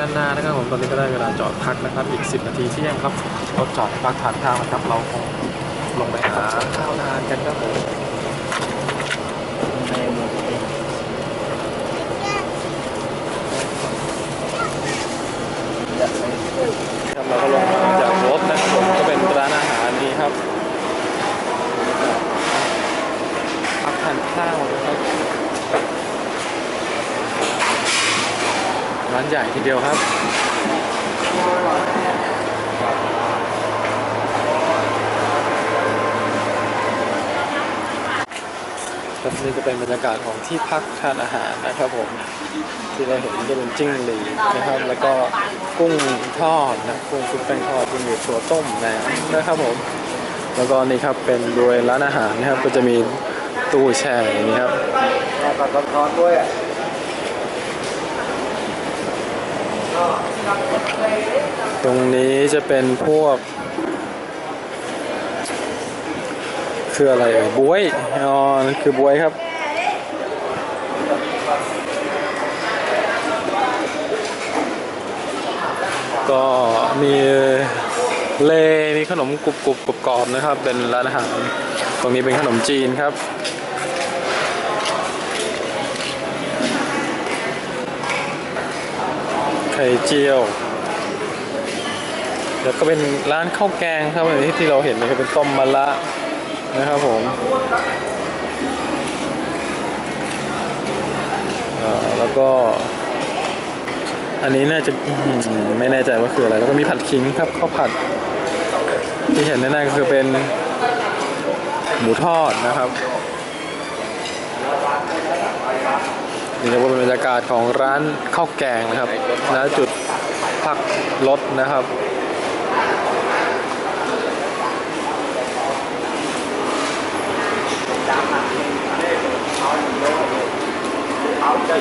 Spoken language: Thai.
ด้านหน้านะครับผมตอนนี้ก็ได้เวลาจอดพักนะครับอีก 10 นาทีเที่ยงครับรถจอดพักทานข้าวนะครับ เราคงลงไปหาข้าวทานกันครับผมครับเราก็ลงมาจากรถนะครับผมก็เป็นร้านอาหารนี้ครับพักทานข้าวนะครับ ร้าน ใหญ่ทีเดียวครับ ครับนี่จะเป็นบรรยากาศของที่พักทานอาหารนะครับผม ที่เราเห็นจะเป็นจิ้งหรีดนะครับ แล้วก็กุ้งทอดนะกุ้งชุบแป้งทอดที่มีตัวต้มนะนะครับผม แล้วก็นี่ครับเป็นบริเวณร้านอาหารนะครับก็จะมีตู้แช่อย่างนี้ครับผัดกะเพราด้วย ตรงนี้จะเป็นพวก คืออะไรเอ่ยบวยอ๋อนั่นคือบวยครับ ก็มีเลมีขนมกรุบกรุบกรอบนะครับ เป็นร้านอาหาร ตรงนี้เป็นขนมจีนครับ ข่เจียว แล้วก็เป็นร้านข้าวแกงครับที่ที่เราเห็นนะครับเป็นต้มมะละนะครับผมแล้วก็ อันนี้น่าจะไม่แน่ใจว่าคืออะไร แล้วก็มีผัดขิงครับข้าวผัด ที่เห็นแน่ๆก็คือเป็นหมูทอดนะครับ นี่จะเป็นบรรยากาศของร้านข้าวแกงนะครับณจุดพักรถนะครับเอาใจ